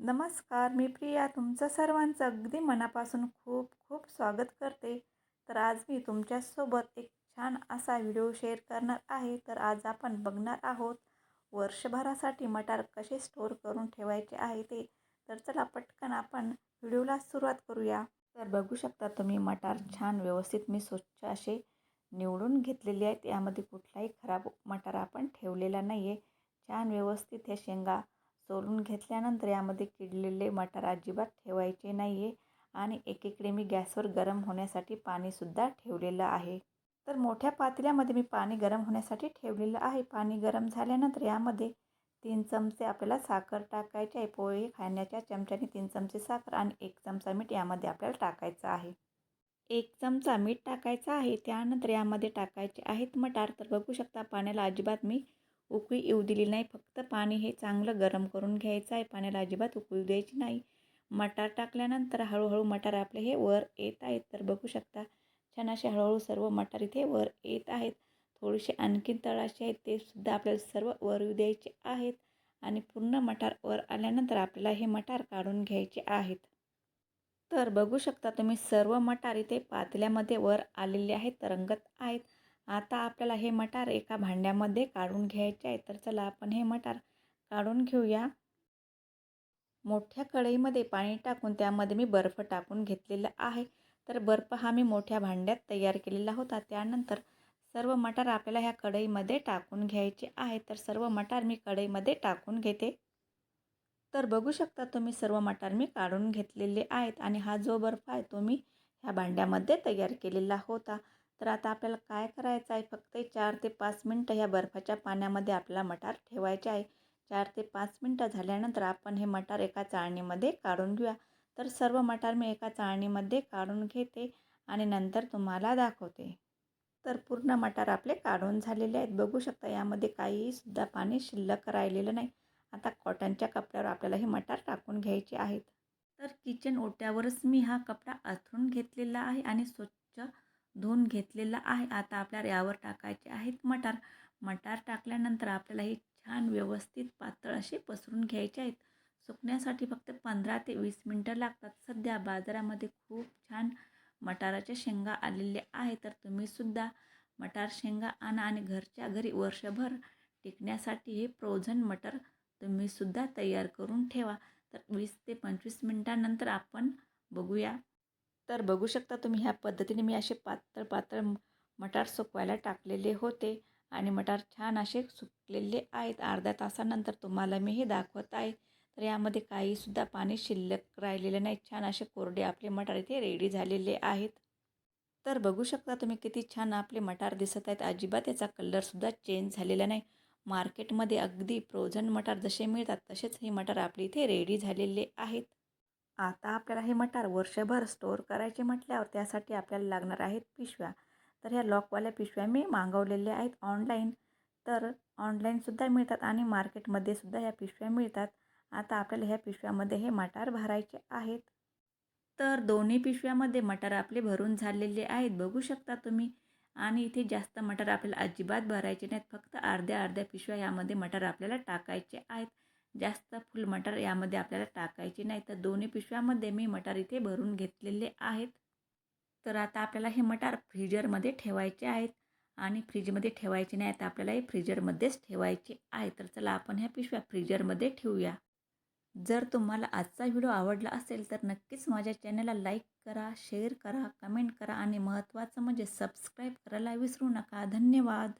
नमस्कार मी प्रिया. तुमचं सर्वांचं अगदी मनापासून खूप खूप स्वागत करते. तर आज मी तुमच्यासोबत एक छान असा व्हिडिओ शेअर करणार आहे. तर आज आपण बघणार आहोत वर्षभरासाठी मटार कसे स्टोअर करून ठेवायचे आहे ते. तर चला पटकन आपण व्हिडिओला सुरुवात करूया. तर बघू शकता तुम्ही मटार छान व्यवस्थित मी स्वच्छ असे निवडून घेतलेले आहेत. यामध्ये कुठलाही खराब मटार आपण ठेवलेला नाही आहे छान व्यवस्थित हे शेंगा सोलून घेतल्यानंतर यामध्ये किडलेले मटार अजिबात ठेवायचे नाही आहे आणि एकीकडे मी गॅसवर गरम होण्यासाठी पाणीसुद्धा ठेवलेलं आहे. तर मोठ्या पातेल्यामध्ये मी पाणी गरम होण्यासाठी ठेवलेलं आहे. पाणी गरम झाल्यानंतर यामध्ये तीन चमचे आपल्याला साखर टाकायचे आहे. पोहे खाण्याच्या चमच्याने तीन चमचे साखर आणि एक चमचा मीठ यामध्ये आपल्याला टाकायचं आहे. एक चमचा मीठ टाकायचा आहे. त्यानंतर यामध्ये टाकायचे आहेत मटार. तर बघू शकता पाण्याला अजिबात मी उकळी येऊ दिली नाही. फक्त पाणी हे चांगलं गरम करून घ्यायचं आहे. पाण्याला अजिबात उकळी द्यायची नाही. मटार टाकल्यानंतर हळूहळू मटार आपले हे वर येत आहेत. तर बघू शकता छान असे हळूहळू सर्व मटार इथे वर येत आहेत. थोडेसे आणखीन तळाशी आहेत. ते सुद्धा आपल्याला सर्व वर येऊ द्यायचे आहेत. आणि पूर्ण मटार वर आल्यानंतर आपल्याला हे मटार काढून घ्यायचे आहेत. तर बघू शकता तुम्ही सर्व मटार इथे पातल्यामध्ये वर आलेले आहेत. तरंगत आहेत. आता आपल्याला हे मटार एका भांड्यामध्ये काढून घ्यायचे आहे. तर चला आपण हे मटार काढून घेऊया. मोठ्या कढईमध्ये पाणी टाकून त्यामध्ये मी बर्फ टाकून घेतलेला आहे. तर बर्फ हा मी मोठ्या भांड्यात तयार केलेला होता. त्यानंतर सर्व मटार आपल्याला ह्या कढईमध्ये टाकून घ्यायचे आहे. तर सर्व मटार मी कढईमध्ये टाकून घेते. तर बघू शकता तुम्ही सर्व मटार मी काढून घेतलेले आहेत. आणि हा जो बर्फ आहे तो मी ह्या भांड्यामध्ये तयार केलेला होता. तर आता आपल्याला काय करायचं आहे? फक्त चार ते पाच मिनटं ह्या बर्फाच्या पाण्यामध्ये आपल्याला मटार ठेवायचे आहे. चार ते पाच मिनटं झाल्यानंतर आपण हे मटार एका चाळणीमध्ये काढून घेऊया. तर सर्व मटार मी एका चाळणीमध्ये काढून घेते आणि नंतर तुम्हाला दाखवते. तर पूर्ण मटार आपले काढून झालेले आहेत. बघू शकता यामध्ये काहीसुद्धा पाणी शिल्लक राहिलेलं नाही. आता कॉटनच्या कपड्यावर आपल्याला हे मटार टाकून घ्यायचे आहेत. तर किचन ओट्यावरच मी हा कपडा अथरून घेतलेला आहे आणि स्वच्छ धुवून घेतलेला आहे. आता आपल्याला यावर टाकायचे आहेत मटार. मटार टाकल्यानंतर आपल्याला हे छान व्यवस्थित पातळ असे पसरून घ्यायचे आहेत. सुकण्यासाठी फक्त पंधरा ते वीस मिनटं लागतात. सध्या बाजारामध्ये खूप छान मटाराच्या शेंगा आलेल्या आहे तर तुम्हीसुद्धा मटार शेंगा आणा आणि घरच्या घरी वर्षभर टिकण्यासाठी हे फ्रोझन मटर तुम्हीसुद्धा तयार करून ठेवा. तर वीस ते पंचवीस मिनटानंतर आपण बघूया तर बघू शकता तुम्ही ह्या पद्धतीने मी असे पातळ पातळ मटार सुकवायला टाकलेले होते आणि मटार छान असे सुकलेले आहेत. अर्ध्या तासानंतर तुम्हाला मी हे दाखवत आहे. तर यामध्ये काहीसुद्धा पाणी शिल्लक राहिलेलं नाही. छान असे कोरडे आपले मटार इथे रेडी झालेले आहेत. तर बघू शकता तुम्ही किती छान आपले मटार दिसत आहेत. अजिबात याचा कलरसुद्धा चेंज झालेला नाही. मार्केटमध्ये अगदी फ्रोझन मटार जसे मिळतात तसेच हे मटार आपले इथे रेडी झालेले आहेत. आता आपल्याला हे मटार वर्षभर स्टोअर करायचे म्हटल्यावर त्यासाठी आपल्याला लागणार आहेत पिशव्या. तर ह्या लॉकवाल्या पिशव्या मी मागवलेल्या आहेत ऑनलाईन तर ऑनलाईनसुद्धा मिळतात आणि मार्केटमध्ये सुद्धा ह्या पिशव्या मिळतात. आता आपल्याला ह्या पिशव्यामध्ये हे मटार भरायचे आहेत. तर दोन्ही पिशव्यामध्ये मटार आपले भरून झालेले आहेत बघू शकता तुम्ही. आणि इथे जास्त मटार आपल्याला अजिबात भरायचे नाहीत फक्त अर्ध्या अर्ध्या पिशव्या यामध्ये मटार आपल्याला टाकायचे आहेत. जास्त फुल मटार यामध्ये आपल्याला टाकायचे नाही. तर दोन्ही पिशव्यामध्ये मी मटार इथे भरून घेतलेले आहेत. तर आता आपल्याला हे मटार फ्रीजरमध्ये ठेवायचे आहेत. आणि फ्रीजमध्ये ठेवायचे नाही तर आपल्याला हे फ्रीजरमध्येच ठेवायचे आहे. तर चला आपण ह्या पिशव्या फ्रीजरमध्ये ठेवूया. जर तुम्हाला आजचा व्हिडिओ आवडला असेल तर नक्कीच माझ्या चॅनलला लाईक करा शेअर करा कमेंट करा आणि महत्त्वाचं म्हणजे सबस्क्राईब करायला विसरू नका. धन्यवाद.